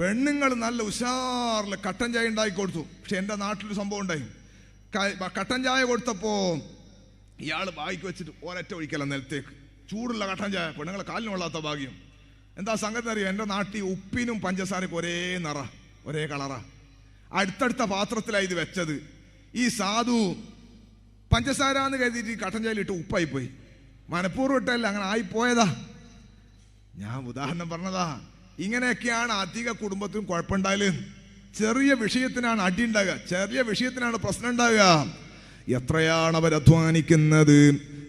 പെണ്ണുങ്ങൾ നല്ല ഉഷാറിൽ കട്ടൻ ചായ ഉണ്ടാക്കി കൊടുത്തു. പക്ഷെ എന്റെ നാട്ടിലൊരു സംഭവം ഉണ്ടായി. കട്ടൻ ചായ കൊടുത്തപ്പോൾ ഇയാൾ ബായിക്ക് വെച്ചിട്ട് ഒരറ്റ ഒഴിക്കല നിലത്തേക്ക്. ചൂടുള്ള കട്ടൻ ചായ പെണ്ണുങ്ങളെ കാലിന് കൊള്ളാത്ത ഭാഗ്യം. എന്താ സംഗതി അറിയോ? എന്റെ നാട്ടിൽ ഉപ്പിനും പഞ്ചസാരക്കും ഒരേ നിറ ഒരേ കളറ. അടുത്തടുത്ത പാത്രത്തിലാണ് ഇത് വെച്ചത്. ഈ സാധു പഞ്ചസാര എന്ന് കരുതിയിട്ട് കട്ടൻ ചായയിൽ ഇട്ട് ഉപ്പായി പോയി മനഃപൂർവം ഇട്ടല്ല അങ്ങനെ ആയിപ്പോയതാ. ഞാൻ ഉദാഹരണം പറഞ്ഞതാ. ഇങ്ങനെയൊക്കെയാണ് അധിക കുടുംബത്തിനും കുഴപ്പമുണ്ടായാലും. ചെറിയ വിഷയത്തിനാണ് അടി ഉണ്ടാകുക ചെറിയ വിഷയത്തിനാണ് പ്രശ്നം ഉണ്ടാകുക എത്രയാണ് അവർ അധ്വാനിക്കുന്നത്?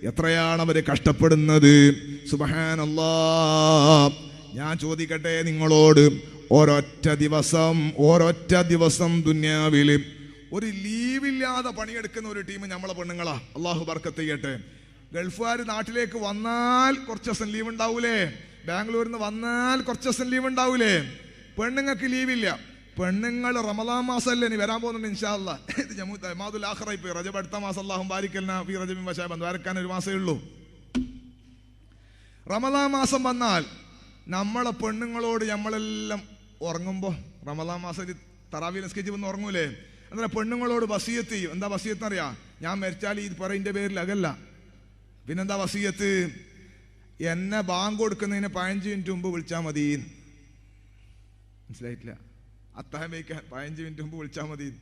എത്രയാണ് അവർ കഷ്ടപ്പെടുന്നത്? സുബഹാനല്ലാ. ഞാൻ ചോദിക്കട്ടെ നിങ്ങളോട്. ഒരൊറ്റ ദിവസം ഒരൊറ്റ ദിവസം ദുന്യാവിൽ ഒരു ലീവില്ലാതെ പണിയെടുക്കുന്ന ഒരു ടീം നമ്മളെ പെണ്ണുങ്ങളാ. അള്ളാഹു ബർക്കത്ത് ചെയ്യട്ടെ. ഗൾഫുകാർ നാട്ടിലേക്ക് വന്നാൽ കുറച്ച് ദിവസം ലീവ് ഉണ്ടാവൂലേ? ബാംഗ്ലൂരിൽ നിന്ന് വന്നാൽ കുറച്ച് ദിവസം ലീവ് ഉണ്ടാവൂലേ? പെണ്ണുങ്ങൾക്ക് ലീവില്ല പെണ്ണുങ്ങൾ റമദാൻ മാസമല്ലേ ഇനി വരാൻ പോകുന്നുണ്ട് ഇൻഷാല്ല ഇത് ജമ്മു മാതുൽ ആഖറായി പോയി. റജബ് അടുത്ത മാസം അള്ളാഹും ബാരിക്കലിന ഫി റജബിൻ വശാബൻ വരക്കാൻ ഒരു മാസമേ ഉള്ളൂ. റമദാൻ മാസം വന്നാൽ നമ്മളെ പെണ്ണുങ്ങളോട് നമ്മളെല്ലാം ഉറങ്ങുമ്പോൾ റമദാൻ മാസം തറാവി നിസ്കരിച്ച് വന്ന് ഉറങ്ങൂലേ? എന്താ പെണ്ണുങ്ങളോട് വസീയത്ത് ചെയ്യും. എന്താ വസീയത്ത് അറിയാം? ഞാൻ മരിച്ചാൽ ഈ പറയിന്റെ പേരിൽ അകല്ല. പിന്നെന്താ വസീയത്ത്? എന്നെ ബാങ്ക് കൊടുക്കുന്നതിന് പതിനഞ്ച് മിനിറ്റ് മുമ്പ് വിളിച്ചാൽ മതി. മനസ്സിലായിട്ടില്ല? അത്താഴം വയ്ക്കാൻ പതിനഞ്ച് മിനിറ്റ് മുമ്പ് വിളിച്ചാൽ മതി.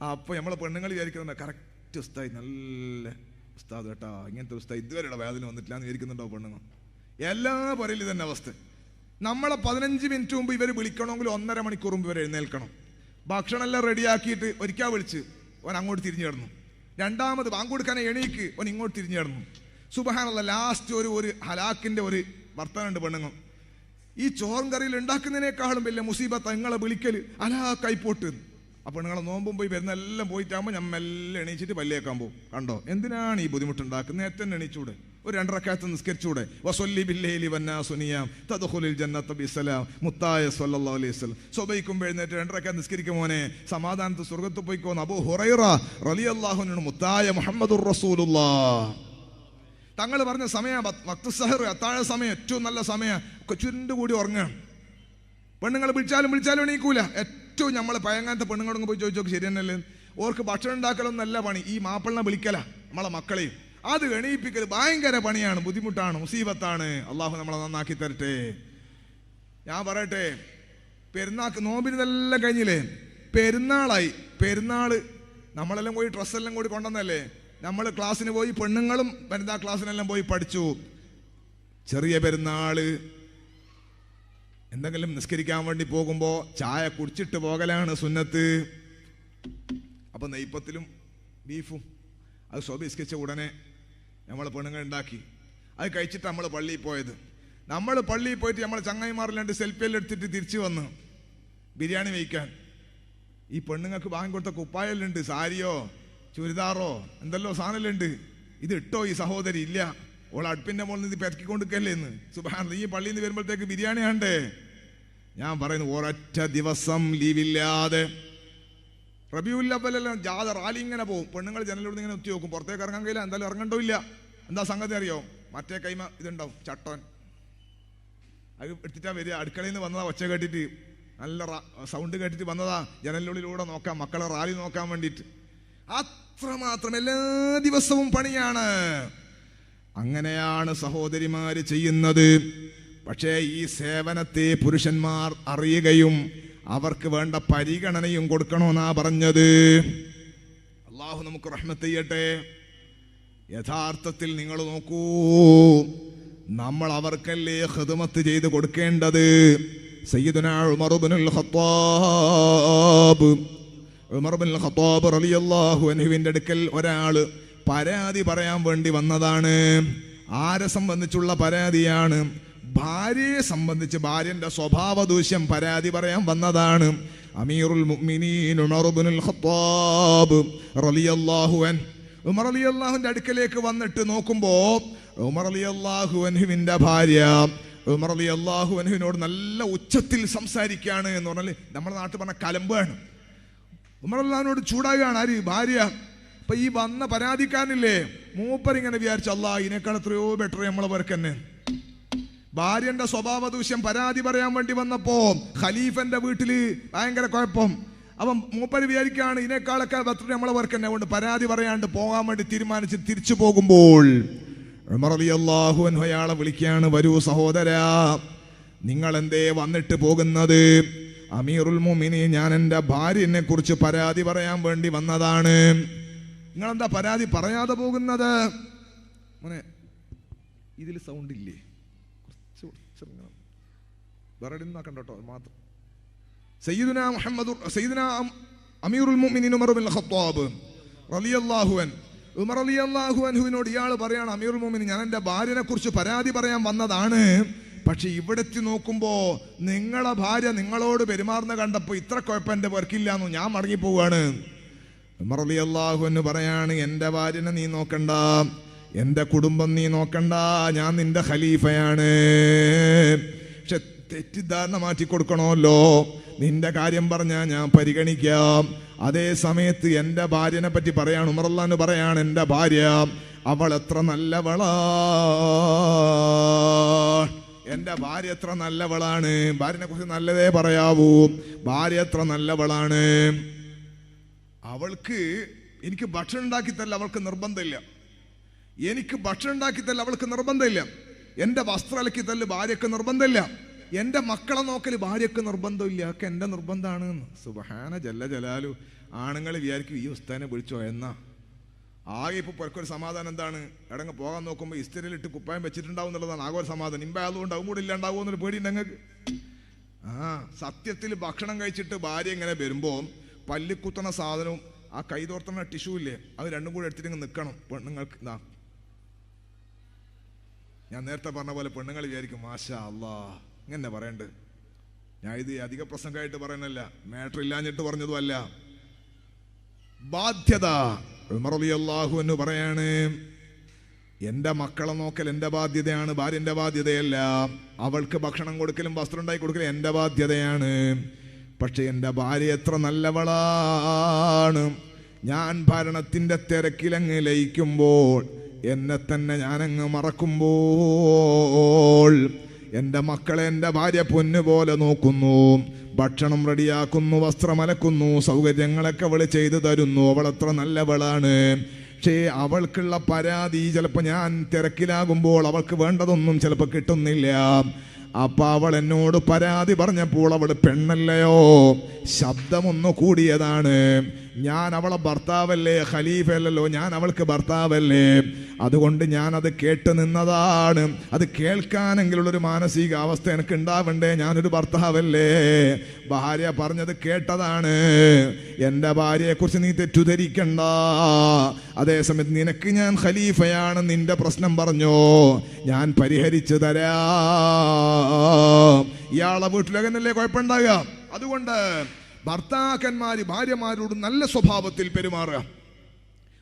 അപ്പോൾ നമ്മളെ പെണ്ണുങ്ങൾ വിചാരിക്കുന്നുണ്ട്? കറക്റ്റ് ഉസ്തായി നല്ല ഉസ്താദ് കേട്ടോ. ഇങ്ങനത്തെ ഉസ്താദ് ഇതുവരെയുള്ള വേദന വന്നിട്ടില്ല എന്ന് വിചാരിക്കുന്നുണ്ടോ പെണ്ണുങ്ങൾ? എല്ലാ പറയിലും തന്നെ അവസ്ഥ. നമ്മളെ പതിനഞ്ച് മിനിറ്റ് മുമ്പ് ഇവർ വിളിക്കണമെങ്കിൽ ഒന്നര മണിക്കൂർ മുമ്പ് ഇവർ എഴുന്നേൽക്കണം. ഭക്ഷണം എല്ലാം റെഡിയാക്കിയിട്ട് ഒരിക്കൽ വിളിച്ച് അവൻ അങ്ങോട്ട് തിരിഞ്ഞു കിടന്നു. രണ്ടാമത് ബാങ്ക് കൊടുക്കാൻ എണീക്ക് അവൻ ഇങ്ങോട്ട് തിരിഞ്ഞു കിടന്നു. സുബഹാനുള്ള ലാസ്റ്റ് ഒരു ഒരു ഹലാക്കിന്റെ ഒരു വർത്തനുണ്ട് പെണ്ണുങ്ങൾ ഈ ചോറും കറിയിൽ ഉണ്ടാക്കുന്നതിനേക്കാളും വലിയ മുസീബത്ത് നിങ്ങളെ വിളിക്കൽ അലാക്കായി പോട്ട്. അപ്പൊ നിങ്ങളെ നോമ്പും പോയി വരുന്ന എല്ലാം പോയിട്ടാകുമ്പോൾ ഞാൻ മെല്ലെ എണീച്ചിട്ട് പല്ലേക്കാൻ പോകും കണ്ടോ? എന്തിനാണ് ഈ ബുദ്ധിമുട്ടുണ്ടാക്കുന്നത്? തന്നെ എണീച്ചൂടെ. ഒരു രണ്ടരക്കാലത്ത് നിസ്കരിച്ചൂടെ. വസൊല്ലി ബില്ലേലി വന്നാ സുനിയാം. തദുഹുലിൽ ജന്നത്ത് ബിസലാം മുത്തായ സല്ലല്ലാഹു അലൈഹി വസല്ലം. സ്വബൈക്കും എഴുന്നേറ്റ് രണ്ടരക്കാലത്ത് നിസ്കരിക്കും മോനെ. സമാധാനത്ത് സ്വർഗത്ത് പോയിക്കോന്ന് അബു ഹുറൈറ റലി റളിയല്ലാഹു മുത്തായ മുഹമ്മദുർ റസൂലുള്ളാഹ് തങ്ങൾ പറഞ്ഞ സമയം ഭക്തസഹർ അത്താഴ സമയം ഏറ്റവും നല്ല സമയം. ചുരുണ്ടുകൂടി ഉറങ്ങുകയാണ്. പെണ്ണുങ്ങൾ വിളിച്ചാലും വിളിച്ചാലും എണീക്കൂല. ഏറ്റവും നമ്മൾ പയങ്ങാത്ത പെണ്ണുങ്ങളൊന്നും പോയി ചോദിച്ചോക്ക് ശരി തന്നെയല്ലേ ഓർക്ക് ഭക്ഷണം ഉണ്ടാക്കലൊന്നല്ല പണി. ഈ മാപ്പിളിനെ വിളിക്കല നമ്മളെ മക്കളെയും. അത് എണീപ്പിക്കൽ ഭയങ്കര പണിയാണ് ബുദ്ധിമുട്ടാണ് മുസീബത്താണ്. അള്ളാഹു നമ്മളെ നന്നാക്കി തരട്ടെ. ഞാൻ പറയട്ടെ പെരുന്നാക്ക് നോമ്പിനെല്ലാം കഴിഞ്ഞില്ലേ? പെരുന്നാളായി. പെരുന്നാൾ നമ്മളെല്ലാം പോയി ഡ്രസ്സെല്ലാം കൂടി കൊണ്ടുവന്നല്ലേ നമ്മൾ ക്ലാസ്സിന് പോയി പെണ്ണുങ്ങളും വനിതാ ക്ലാസ്സിനെല്ലാം പോയി പഠിച്ചു. ചെറിയ പെരുന്നാൾ. എന്തെങ്കിലും നിസ്കരിക്കാൻ വേണ്ടി പോകുമ്പോൾ ചായ കുടിച്ചിട്ട് പോകലാണ് സുന്നത്ത്. അപ്പം നെയ്പ്പത്തിലും ബീഫും. അത് സ്വബിസ്കരിച്ച ഉടനെ നമ്മൾ പെണ്ണുങ്ങൾ ഉണ്ടാക്കി. അത് കഴിച്ചിട്ട് നമ്മൾ പള്ളിയിൽ പോയത്. നമ്മൾ പള്ളിയിൽ പോയിട്ട് നമ്മൾ ചങ്ങായിമാരിൽ രണ്ട് സെൽഫിയെല്ലാം എടുത്തിട്ട് തിരിച്ചു വന്ന് ബിരിയാണി വയ്ക്കാൻ ഈ പെണ്ണുങ്ങൾക്ക് വാങ്ങി കൊടുത്ത കുപ്പായല്ലുണ്ട് സാരിയോ? ചുരിദാറോ? എന്തെല്ലോ സാധനമുണ്ട് ഇത് ഇട്ടോ ഈ സഹോദരി ഇല്ല. ഓൾ അടുപ്പിന്റെ മുകളിൽ നിന്ന് പെരക്കി കൊണ്ടിരിക്കല്ലേ എന്ന് സുബാൻ ഈ പള്ളിയിൽ നിന്ന് വരുമ്പോഴത്തേക്ക് ബിരിയാണി ആണ്ടേ ഞാൻ പറയുന്നു ഒരൊറ്റ ദിവസം ലീവില്ലാതെ. റബിയുല്ലവലെല്ലാം ജാഥ റാലി ഇങ്ങനെ പോകും പെണ്ണുങ്ങൾ ജനലോട് ഇങ്ങനെ ഒത്തി നോക്കും. പുറത്തേക്ക് ഇറങ്ങാൻ കഴിയില്ല എന്തായാലും ഇറങ്ങണ്ടോ ഇല്ല? എന്താ സംഗതി അറിയോ? മറ്റേ കൈമ ഇതുണ്ടാവും ചട്ടോൻ. അത് എടുത്തിട്ടാ വരിക. അടുക്കളയിൽ നിന്ന് വന്നതാ ഒച്ച കേട്ടിട്ട്. നല്ല സൗണ്ട് കേട്ടിട്ട് വന്നതാ ജനലിനുള്ളിലൂടെ നോക്കാം മക്കളെ റാലി നോക്കാൻ വേണ്ടിയിട്ട്. അത്രമാത്രം എല്ലാ ദിവസവും പണിയാണ്. അങ്ങനെയാണ് സഹോദരിമാര് ചെയ്യുന്നത്. പക്ഷേ ഈ സേവനത്തെ പുരുഷന്മാർ അറിയുകയും അവർക്ക് വേണ്ട പരിഗണനയും കൊടുക്കണമെന്നാ പറഞ്ഞത്. അള്ളാഹു നമുക്ക് റഹ്മത്ത് ചെയ്യട്ടെ. യഥാർത്ഥത്തിൽ നിങ്ങൾ നോക്കൂ നമ്മൾ അവർക്കല്ലേ ഹൃദമത്ത് ചെയ്ത് കൊടുക്കേണ്ടത്? സയ്യിദുനാൾ ഉമർ ഇബ്നുൽ ഖത്താബ് ഉമർ ഇബ്നുൽ ഖത്താബ് റളിയല്ലാഹു അൻഹുവിന്റെ അടുക്കൽ ഒരാൾ പരാതി പറയാൻ വേണ്ടി വന്നതാണ്. ആരെ സംബന്ധിച്ചുള്ള പരാതിയാണ്? ഭാര്യയെ സംബന്ധിച്ച് ഭാര്യന്റെ സ്വഭാവ ദൂഷ്യം പരാതി പറയാൻ വന്നതാണ്. അമീറുൽ മുഅ്മിനീൻ ഉമർ ഖത്താബ് റളിയല്ലാഹു അൻ ഉമർ റളിയല്ലാഹുവിന്റെ അടുക്കലേക്ക് വന്നിട്ട് നോക്കുമ്പോ ഉമർ റളിയല്ലാഹു അൻഹുവിന്റെ ഭാര്യ ഉമർ റളിയല്ലാഹു അൻഹുവിനോട് നല്ല ഉച്ചത്തിൽ സംസാരിക്കുകയാണ് എന്ന് പറഞ്ഞാൽ നമ്മുടെ നാട്ടിൽ പറഞ്ഞ കലമ്പാണ് അള്ളഹാനോട് ചൂടാകുകയാണ് ആര്? ഭാര്യ. അപ്പൊ ഈ വന്ന പരാതിക്കാരനില്ലേ? മൂപ്പർ ഇങ്ങനെ വിചാരിച്ചു അല്ലാ ഇതിനേക്കാൾ എത്രയോ ബെറ്റർ നമ്മളെ പേർക്ക് ഭാര്യന്റെ സ്വഭാവ ദൂഷ്യം പരാതി പറയാൻ വേണ്ടി വന്നപ്പോ ഖലീഫന്റെ വീട്ടിൽ ഭയങ്കര കുഴപ്പം. അപ്പം മൂപ്പർ വിചാരിക്കുകയാണ് ഇതിനേക്കാളൊക്കെ ബെറ്റർ നമ്മളെ വർക്ക് തന്നെ. കൊണ്ട് പരാതി പറയാണ്ട് പോകാൻ വേണ്ടി തീരുമാനിച്ച് തിരിച്ചു പോകുമ്പോൾ അയാളെ വിളിക്കുകയാണ് വരൂ സഹോദരാ നിങ്ങൾ എന്തേ വന്നിട്ട് പോകുന്നത്? അമീറുൽ മോമിനി ഞാൻ എന്റെ ഭാര്യനെ കുറിച്ച് പരാതി പറയാൻ വേണ്ടി വന്നതാണ്. നിങ്ങളെന്താ പരാതി പറയാതെ പോകുന്നത്? മോനെ ഇതിൽ സൗണ്ട് ഇല്ലേ? കുറച്ച് കുറച്ചിറങ്ങണം വേറെ എവിടെയും കേട്ടോ മാത്രം. സയ്യിദുന മുഹമ്മദ് സയ്യിദുന അമീറുൽ മുഅ്മിനീൻ ഉമർ ബിൻ ഖത്താബ് റളിയല്ലാഹു അൻ ഉമർ റളിയല്ലാഹു അൻഹുവിനോട് ഇയാൾ പറയാണ് അമീറുൽ മുഅ്മിനീൻ ഞാൻ എന്റെ ഭാര്യനെ കുറിച്ച് പരാതി പറയാൻ വന്നതാണ്. പക്ഷെ ഇവിടെത്തി നോക്കുമ്പോൾ നോക്കുമ്പോ നിങ്ങളെ ഭാര്യ നിങ്ങളോട് പെരുമാറുന്ന കണ്ടപ്പോൾ ഇത്ര കുഴപ്പം എന്റെ വർക്കില്ല എന്ന് ഞാൻ മടങ്ങി പോവാണ് അള്ളാഹു എന്ന് പറയാണ് എന്റെ ഭാര്യനെ നീ നോക്കണ്ട എന്റെ കുടുംബം നീ നോക്കണ്ട ഞാൻ നിന്റെ ഖലീഫയാണ്. പക്ഷെ തെറ്റിദ്ധാരണ മാറ്റി കൊടുക്കണമല്ലോ. നിന്റെ കാര്യം പറഞ്ഞാൽ ഞാൻ പരിഗണിക്കാം. അതേ സമയത്ത് എന്റെ ഭാര്യനെ പറ്റി പറയാണ് ഉമറല്ലാന്ന് പറയാണ് എന്റെ ഭാര്യ അവൾ എത്ര നല്ലവളാ. എന്റെ ഭാര്യ എത്ര നല്ലവളാണ്? ഭാര്യനെ കുറിച്ച് നല്ലതേ പറയാവൂ. ഭാര്യ എത്ര നല്ലവളാണ്? അവൾക്ക് എനിക്ക് ഭക്ഷണം ഉണ്ടാക്കി തല്ല അവൾക്ക് നിർബന്ധമില്ല. എനിക്ക് ഭക്ഷണം ഉണ്ടാക്കി തല്ല അവൾക്ക് നിർബന്ധമില്ല. എന്റെ വസ്ത്രം അലക്കി തല്ല് ഭാര്യക്ക് നിർബന്ധമില്ല. എന്റെ മക്കളെ നോക്കൽ ഭാര്യക്ക് നിർബന്ധമില്ല. ഒക്കെ എന്റെ നിർബന്ധമാണ്. സുബഹാന ജല്ല. ജലാലു ആണുങ്ങൾ വിചാരിക്കും ഈ ഉസ്താനെ വിളിച്ചോ എന്നാ ആകെ ഇപ്പോൾ പുറക്കൊരു സമാധാനം എന്താണ്? എടങ്ങ് പോകാൻ നോക്കുമ്പോൾ ഇസ്തിരിയിലിട്ട് കുപ്പായം വെച്ചിട്ടുണ്ടാവും എന്നുള്ളതാണ് ആകെ സമാധാനം. ഇമ്പ അതുകൊണ്ട് അതും കൂടി ഇല്ലാണ്ടാവും എന്നൊരു പേടി ഞങ്ങൾക്ക് ആ സത്യത്തിൽ ഭക്ഷണം കഴിച്ചിട്ട് ഭാര്യ ഇങ്ങനെ വരുമ്പോൾ പല്ലിക്കുത്തണ സാധനവും ആ കൈതോർത്തണ ടിഷ്യൂ ഇല്ലേ അത് രണ്ടും കൂടി എടുത്തിട്ട് നിൽക്കണം പെണ്ണുങ്ങൾക്ക് ഇതാ ഞാൻ നേരത്തെ പറഞ്ഞ പോലെ പെണ്ണുങ്ങൾ വിചാരിക്കും മാഷാ അള്ളാ ഇങ്ങനെ പറയണ്ട്. ഞാൻ ഇത് അധിക പ്രസംഗമായിട്ട് പറയണല്ല മാറ്റർ ഇല്ലാഞ്ഞിട്ട് പറഞ്ഞതും അല്ല. ബാധ്യത. ഉമർ റളിയല്ലാഹു എന്ന് പറയാണ് എന്റെ മക്കളെ നോക്കൽ എന്റെ ബാധ്യതയാണ് ഭാര്യന്റെ ബാധ്യതയല്ല. അവൾക്ക് ഭക്ഷണം കൊടുക്കലും വസ്ത്രം ഉണ്ടാക്കി കൊടുക്കലും എന്റെ ബാധ്യതയാണ്. പക്ഷെ എന്റെ ഭാര്യ എത്ര നല്ലവളാണ്. ഞാൻ ഭരണത്തിന്റെ തിരക്കിലങ്ങ് ലയിക്കുമ്പോൾ എന്നെ തന്നെ ഞാനങ്ങ് മറക്കുമ്പോൾ എന്റെ മക്കളെ എന്റെ ഭാര്യ പൊന്നുപോലെ നോക്കുന്നു. ഭക്ഷണം റെഡിയാക്കുന്നു വസ്ത്രമലക്കുന്നു സൗകര്യങ്ങളൊക്കെ അവൾ ചെയ്തു തരുന്നു. അവൾ അത്ര നല്ലവളാണ്. പക്ഷേ അവൾക്കുള്ള പരാതി ചിലപ്പോൾ ഞാൻ തിരക്കിലാകുമ്പോൾ അവൾക്ക് വേണ്ടതൊന്നും ചിലപ്പോൾ കിട്ടുന്നില്ല. അപ്പൊ അവൾ എന്നോട് പരാതി പറഞ്ഞപ്പോൾ അവൾ പെണ്ണല്ലയോ? ശബ്ദമൊന്നു കൂടിയതാണ്. ഞാൻ അവളെ ഭർത്താവല്ലേ ഖലീഫല്ലല്ലോ ഞാൻ അവൾക്ക് ഭർത്താവല്ലേ? അതുകൊണ്ട് ഞാൻ അത് കേട്ട് നിന്നതാണ്. അത് കേൾക്കാനെങ്കിലുള്ളൊരു മാനസികാവസ്ഥ എനിക്ക് ഉണ്ടാവണ്ടേ ഞാനൊരു ഭർത്താവല്ലേ? ഭാര്യ പറഞ്ഞത് കേട്ടതാണ്. എന്റെ ഭാര്യയെക്കുറിച്ച് നീ തെറ്റുധരിക്കണ്ട. അതേസമയത്ത് നിനക്ക് ഞാൻ ഖലീഫയാണ് നിന്റെ പ്രശ്നം പറഞ്ഞോ? ഞാൻ പരിഹരിച്ചു തരാം. ഇയാളെ വീട്ടിലകന്നല്ലേ കുഴപ്പമുണ്ടാകാം അതുകൊണ്ട് ഭർത്താക്കന്മാര് ഭാര്യമാരോട് നല്ല സ്വഭാവത്തിൽ പെരുമാറുക.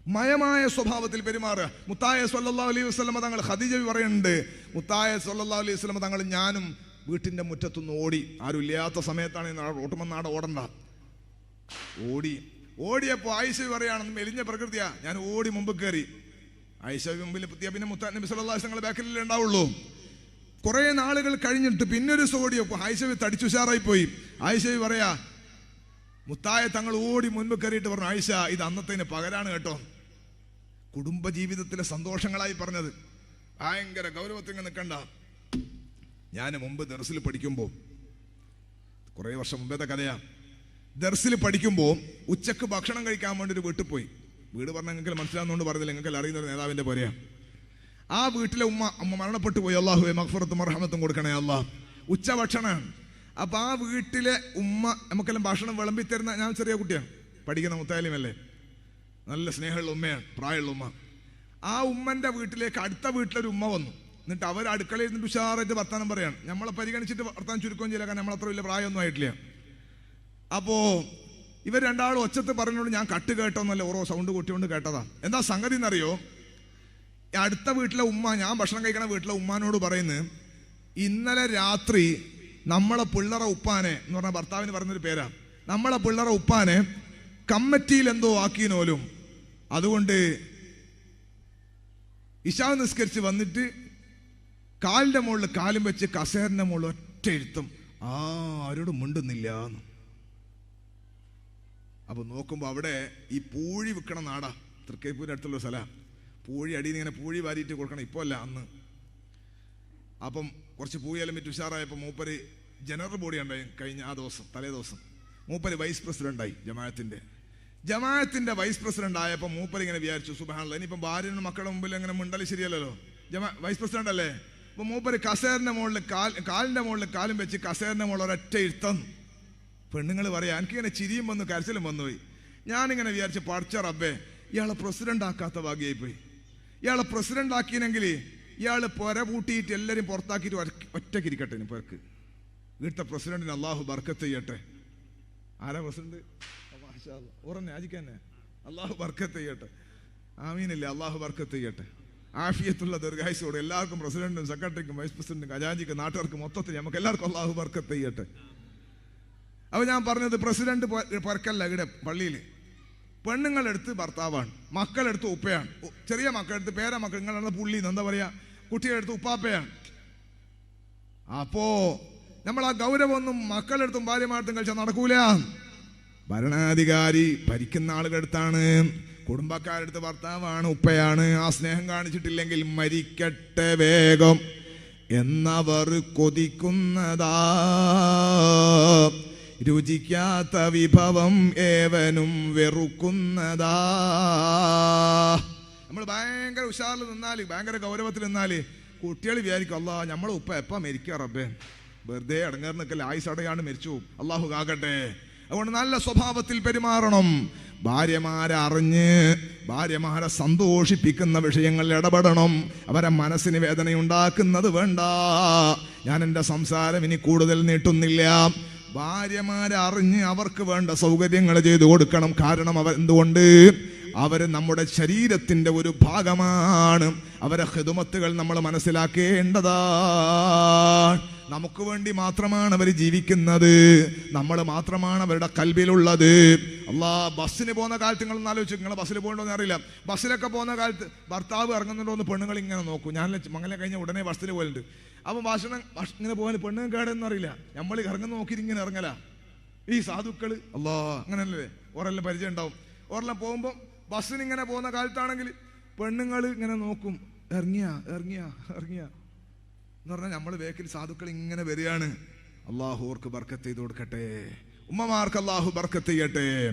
മയമായ സ്വഭാവത്തിൽ പെരുമാറുക. മുത്തായ സല്ലാ അലൈഹി വസ്ലമ തങ്ങൾ ഖദീജ പറയുന്നുണ്ട്. മുത്തായ സല്ലാ അലൈഹി വസ്ലമ തങ്ങൾ ഞാനും വീട്ടിന്റെ മുറ്റത്തുനിന്ന് ഓടി. ആരും ഇല്ലാത്ത സമയത്താണ് ഓട്ടുമെന്നാട് ഓടണ്ട. ഓടി. ഓടിയപ്പോൾ ആയിഷ പറയുകയാണെന്ന് മെലിഞ്ഞ പ്രകൃതിയാ. ഞാൻ ഓടി മുമ്പ് കയറി ആയിഷ മുമ്പിൽ പുതിയ പിന്നെ മുത്ത നബി സല്ലാ വസല്ലം ബാക്കിലല്ലേ ഉണ്ടാവുള്ളൂ. കുറേ നാളുകൾ കഴിഞ്ഞിട്ട് പിന്നൊരു ഓടിയപ്പോ ആയിഷവി തടിച്ചുഷാറായി പോയി. ആയിഷവി പറയാ മുത്തായ തങ്ങൾ ഓടി മുൻപ് കയറിയിട്ട് പറഞ്ഞു ആയിഷ ഇത് അന്നത്തേന് പകരാണ് കേട്ടോ. കുടുംബജീവിതത്തിലെ സന്തോഷങ്ങളായി പറഞ്ഞത്. ഭയങ്കര ഗൗരവത്തിൽ നിൽക്കണ്ട. ഞാൻ മുമ്പ് ദർസിൽ പഠിക്കുമ്പോൾ കുറേ വർഷം മുമ്പേത്തെ കഥയാ. ദർസിൽ പഠിക്കുമ്പോൾ ഉച്ചയ്ക്ക് ഭക്ഷണം കഴിക്കാൻ വേണ്ടി ഒരു വീട്ടിൽ പോയി. വീട് പറഞ്ഞാൽ നിങ്ങൾക്ക് മനസ്സിലാവുന്നതുകൊണ്ട് പറഞ്ഞില്ല നിങ്ങൾക്ക് അറിയുന്ന ഒരു നേതാവിന്റെ പോലെയാ ആ വീട്ടിലെ ഉമ്മ അമ്മ മരണപ്പെട്ടു പോയി. അള്ളാഹു മഹ്ഫറത്തും മർഹമത്തും കൊടുക്കണേ അള്ളാഹ് ഉച്ചഭക്ഷണമാണ് അപ്പൊ ആ വീട്ടിലെ ഉമ്മ നമുക്കെല്ലാം ഭക്ഷണം വിളമ്പി തരുന്ന ഞാൻ ചെറിയ കുട്ടിയാണ്. പഠിക്കുന്ന മുത്തായാലുമല്ലേ നല്ല സ്നേഹമുള്ള ഉമ്മയാണ് പ്രായമുള്ള ഉമ്മ. ആ ഉമ്മന്റെ വീട്ടിലേക്ക് അടുത്ത വീട്ടിലൊരു ഉമ്മ വന്നു. എന്നിട്ട് അവർ അടുക്കളയിൽ നിന്ന് ഉഷാറായിട്ട് വർത്താനം പറയാണ്. നമ്മളെ പരിഗണിച്ചിട്ട് വർത്താനം ചുരുക്കം ചെയ്യില്ല കാരണം നമ്മളത്ര വലിയ പ്രായമൊന്നും ആയിട്ടില്ല. അപ്പോ ഇവർ രണ്ടാളും ഒച്ചത്ത് പറഞ്ഞോണ്ട് ഞാൻ കട്ട് കേട്ടോന്നല്ല ഓരോ സൗണ്ട് കൂട്ടിയോണ്ട് കേട്ടതാ. എന്താ സംഗതി എന്നറിയോ? അടുത്ത വീട്ടിലെ ഉമ്മ ഞാൻ ഭക്ഷണം കഴിക്കണ വീട്ടിലെ ഉമ്മാനോട് പറയുന്നത് ഇന്നലെ രാത്രി നമ്മളെ പിള്ളറ ഉപ്പാനെ എന്ന് പറഞ്ഞ ഭർത്താവിന് പറഞ്ഞൊരു പേരാ. നമ്മളെ പിള്ളറ ഉപ്പാനെ കമ്മിറ്റിയിൽ എന്തോ ആക്കിയനോലും അതുകൊണ്ട് ഇഷാ നിസ്കരിച്ച് വന്നിട്ട് കാലിന്റെ മുകളിൽ കാലും വെച്ച് കസേരന്റെ മുകളിൽ ഒറ്റ എഴുത്തും ആരോടും മിണ്ടുന്നില്ല എന്ന്. അപ്പൊ നോക്കുമ്പോ അവിടെ ഈ പൂഴി വിൽക്കണ നാടാ. തൃക്കേപ്പൂരിന്റെ അടുത്തുള്ള സ്ഥല. പൂഴി അടിയിൽ നിന്ന് ഇങ്ങനെ പൂഴി വാരിയിട്ട് കൊടുക്കണം. ഇപ്പോ അല്ല അന്ന് അപ്പം കുറച്ച് പൂയെല്ലാം വിറ്റ് ഉഷാറായപ്പോൾ മൂപ്പര് ജനറൽ ബോഡി ഉണ്ടായി കഴിഞ്ഞ ആ ദിവസം തലേ ദിവസം. മൂപ്പര് വൈസ് പ്രസിഡന്റായി ജമാഅത്തിന്റെ. ജമാഅത്തിന്റെ വൈസ് പ്രസിഡന്റ് ആയപ്പോൾ മൂപ്പര് ഇങ്ങനെ വിചാരിച്ചു സുബാനുള്ള ഇനിയിപ്പം ഭാര്യനും മക്കളുടെ മുമ്പിൽ ഇങ്ങനെ മുണ്ടൽ ശരിയല്ലല്ലോ? ജമാ വൈസ് പ്രസിഡന്റ് അല്ലേ? അപ്പോൾ മൂപ്പര് കസേറിന്റെ മുകളിൽ കാൽ കാലിന്റെ മുകളിൽ കാലും വെച്ച് കസേറിന്റെ മുകളിൽ ഒരൊറ്റ ഇരുത്തം. പെണ്ണുങ്ങൾ പറയാം എനിക്കിങ്ങനെ ചിരിയും വന്നു കരച്ചിലും വന്നുപോയി ഞാനിങ്ങനെ വിചാരിച്ചു പഠിച്ച റബ്ബേ ഇയാളെ പ്രസിഡന്റ് ആക്കാത്ത ഭാഗ്യമായി പോയി ഇയാളെ പ്രസിഡന്റ് ആക്കിയെങ്കിൽ ഇയാൾ പൊര പൂട്ടിയിട്ട് എല്ലാവരും പുറത്താക്കിയിട്ട് ഒറ്റക്കിരിക്കട്ടെ ഇരിക്കട്ടെ ഇനി പേർക്ക് വീട്ടിലെ പ്രസിഡന്റിന് അള്ളാഹു ബർക്കത്ത് ചെയ്യട്ടെ. ആരാ പ്രസിഡന്റ്? ഉറന്നെ ആജിക്കന്നെ അള്ളാഹു ബർക്കത്ത് ചെയ്യട്ടെ. ആമീനല്ലേ അള്ളാഹു ബർക്കത്ത് ചെയ്യട്ടെ. ആഫിയത്തുള്ള ദീർഘായുസോട് എല്ലാവർക്കും പ്രസിഡന്റും സെക്രട്ടറിക്കും വൈസ് പ്രസിഡന്റും ഖജാഞ്ചിക്കും നാട്ടുകാർക്കും മൊത്തത്തിൽ നമുക്ക് എല്ലാവർക്കും അള്ളാഹു ബർക്കത്ത് ചെയ്യട്ടെ. അപ്പൊ ഞാൻ പറഞ്ഞത് പ്രസിഡന്റ് പറക്കല്ല ഇവിടെ പള്ളിയിൽ പെണ്ണുങ്ങളെടുത്ത് ഭർത്താവാണ് മക്കളെടുത്ത് ഉപ്പയാണ്. ചെറിയ മക്കളെടുത്ത് പേര മക്കൾ നിങ്ങളുടെ പുള്ളി എന്താ പറയാ കുട്ടികളെടുത്ത് ഉപ്പാപ്പയാണ്. അപ്പോ നമ്മൾ ആ ഗൗരവമൊന്നും മക്കളെടുത്തും ഭാര്യമാർത്തും കഴിച്ചാൽ നടക്കൂല. ഭരണാധികാരി ഭരിക്കുന്ന ആളുകളെടുത്താണ് കുടുംബക്കാരെടുത്ത് ഭർത്താവാണ് ഉപ്പയാണ്. ആ സ്നേഹം കാണിച്ചിട്ടില്ലെങ്കിൽ മരിക്കട്ടെ വേഗം. എന്നവർ കൊതിക്കുന്നതാ. രുചിക്കാത്ത വിഭവം ഏവനും വെറുക്കുന്നതാ. നമ്മൾ ഭയങ്കര ഉഷാറിൽ നിന്നാൽ ഭയങ്കര ഗൗരവത്തിൽ നിന്നാൽ കുട്ടികൾ വിചാരിക്കും അല്ല നമ്മളെ ഉപ്പ എപ്പ മരിക്കുക റബ്ബേ. വെറുതെ അടങ്ങാറ് നിൽക്കല്ലേ ആയുസ് അടയാണ് മരിച്ചു. അള്ളാഹു കാകട്ടെ അതുകൊണ്ട് നല്ല സ്വഭാവത്തിൽ പെരുമാറണം. ഭാര്യമാരെ അറിഞ്ഞ് ഭാര്യമാരെ സന്തോഷിപ്പിക്കുന്ന വിഷയങ്ങളിൽ ഇടപെടണം. അവരെ മനസ്സിന് വേദനയുണ്ടാക്കുന്നത് വേണ്ട. ഞാൻ എന്റെ സംസാരം ഇനി കൂടുതൽ നീട്ടുന്നില്ല. ഭാര്യമാരെ അറിഞ്ഞ് അവർക്ക് വേണ്ട സൗകര്യങ്ങൾ ചെയ്തു കൊടുക്കണം. കാരണം അവർ എന്തുകൊണ്ട്? അവർ നമ്മുടെ ശരീരത്തിന്റെ ഒരു ഭാഗമാണ്. അവരെ ഹിതുമത്തുകൾ നമ്മൾ മനസ്സിലാക്കേണ്ടതാ നമുക്ക് വേണ്ടി മാത്രമാണ് അവർ ജീവിക്കുന്നത്. നമ്മൾ മാത്രമാണ് അവരുടെ കൽവിയിലുള്ളത് അല്ലാ ബസ്സിന് പോകുന്ന കാലത്ത് നിങ്ങൾ ആലോചിച്ചു നിങ്ങൾ ബസ്സിൽ പോകണ്ടോന്ന് അറിയില്ല. ബസ്സിലൊക്കെ പോകുന്ന കാലത്ത് ഭർത്താവ് ഇറങ്ങുന്നുണ്ടോ എന്ന് പെണ്ണുങ്ങൾ ഇങ്ങനെ നോക്കും. ഞാൻ മംഗലം കഴിഞ്ഞ ഉടനെ ബസ്സിൽ പോലുണ്ട് അപ്പം ഭക്ഷണം ഇങ്ങനെ പോകാൻ പെണ്ണുങ്ങൾ കേടെന്ന് അറിയില്ല. നമ്മൾ ഇറങ്ങുന്ന നോക്കിയിട്ട് ഇങ്ങനെ ഇറങ്ങല. ഈ സാധുക്കൾ അല്ലാ അങ്ങനല്ലേ ഓരെല്ലാം പരിചയം ഉണ്ടാവും. ഓരെല്ലാം പോകുമ്പോൾ ബസ്സിന് ഇങ്ങനെ പോകുന്ന കാലത്താണെങ്കിൽ പെണ്ണുങ്ങൾ ഇങ്ങനെ നോക്കും. ഇറങ്ങിയ ഇറങ്ങിയ ഇറങ്ങിയ. എന്ന് പറഞ്ഞാൽ നമ്മൾ വേക്കിൽ സാധുക്കൾ ഇങ്ങനെ വരികയാണ്. അള്ളാഹു അവർക്ക് ബർക്കത്ത് ചെയ്ത് കൊടുക്കട്ടെ. ഉമ്മമാർക്ക് അള്ളാഹു ബർക്കത്ത് ചെയ്യട്ടെ.